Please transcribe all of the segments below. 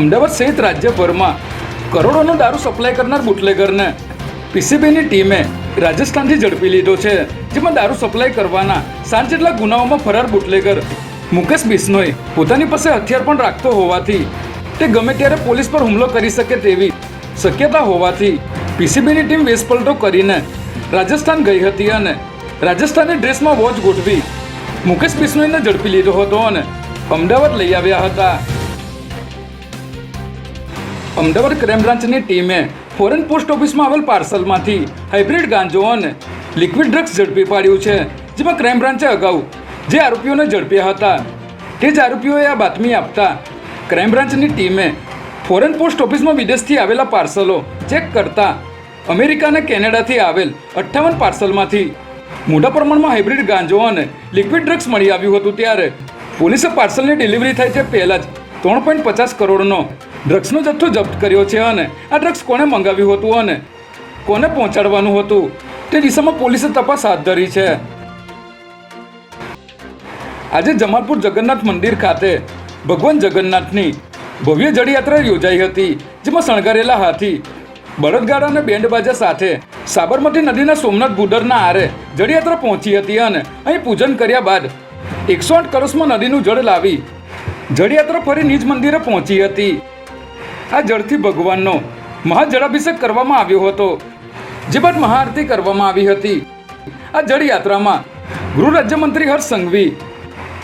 અમદાવાદ સહિત રાજ્યભરમાં કરોડોનો દારૂ સપ્લાય કરનાર બુટલેગરને પીસીબીની ટીમે રાજસ્થાનથી ઝડપી લીધો છે, જેમાં દારૂ સપ્લાય કરવાના સાત જેટલા ગુનાઓમાં ફરાર બુટલેગર મુકેશ બિશ્નોઈ પોતાની પાસે હથિયાર પણ રાખતો હોવાથી તે ગમે ત્યારે પોલીસ પર હુમલો કરી શકે તેવી શક્યતા હોવાથી પીસીબીની ટીમ વેશપલટો કરીને રાજસ્થાન ગઈ હતી અને રાજસ્થાની ડ્રેસમાં વોચ ગોઠવી મુકેશ બિશ્નોઈને ઝડપી લીધો હતો અને અમદાવાદ લઈ આવ્યા હતા. અમદાવાદ ક્રાઇમ બ્રાન્ચની ટીમે ફોરેન પોસ્ટ ઓફિસમાં આવેલ પાર્સલમાંથી હાઇબ્રિડ ગાંજો અને લિક્વિડ ડ્રગ્સ ઝડપી પાડ્યું છે, જેમાં ક્રાઇમ બ્રાન્ચે અગાઉ જે આરોપીઓને ઝડપ્યા હતા, તે જ આરોપીઓએ આ બાતમી આપતા ક્રાઇમ બ્રાન્ચની ટીમે ફોરેન પોસ્ટ ઓફિસમાં વિદેશથી આવેલા પાર્સલો ચેક કરતા અમેરિકા અને કેનેડાથી આવેલ અઠ્ઠાવન પાર્સલમાંથી મોટા પ્રમાણમાં હાઇબ્રિડ ગાંજો અને લિક્વિડ ડ્રગ્સ મળી આવ્યું હતું ત્યારે પોલીસે પાર્સલની ડિલિવરી થાય તે પહેલાં જ ત્રણ પોઈન્ટ પચાસ કરોડનો ડ્રગ્સનો જથ્થો જપ્ત કર્યો છે અને આ ડ્રગ્સ કોણે મંગાવ્યું હતું અને કોને પહોંચાડવાનું હતું? તે દિશામાં પોલીસે તપાસ હાથ ધરી છે. આજે જમાલપુર જગન્નાથ મંદિર ખાતે ભગવાન જગન્નાથની ભવ્ય જળયાત્રા યોજાઈ હતી, જેમાં શણગારેલા હાથી, બળદગાડા અને બેન્ડ સાથે સાબરમતી નદીના સોમનાથ ગુડરના આરે જળયાત્રા પહોંચી હતી અને અહીં પૂજન કર્યા બાદ એકસો આઠ કળશમાં નદીનું જળ લાવી જળયાત્રા ફરી નિજ મંદિરે પહોંચી હતી. આ જળથી ભગવાનનો મહાજળાભિષેક કરવામાં આવ્યો હતો. જે બાદ મહાઆરતી કરવામાં આવી હતી. આ જળયાત્રામાં ગૃહ રાજ્યમંત્રી હર્ષ સંઘવી,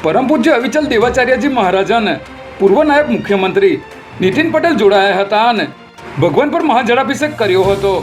પરમ પૂજ્ય અવિચલ દેવાચાર્યજી મહારાજ અને પૂર્વ નાયબ મુખ્યમંત્રી નીતિન પટેલ જોડાયા હતા અને ભગવાન પર મહાજળાભિષેક કર્યો હતો.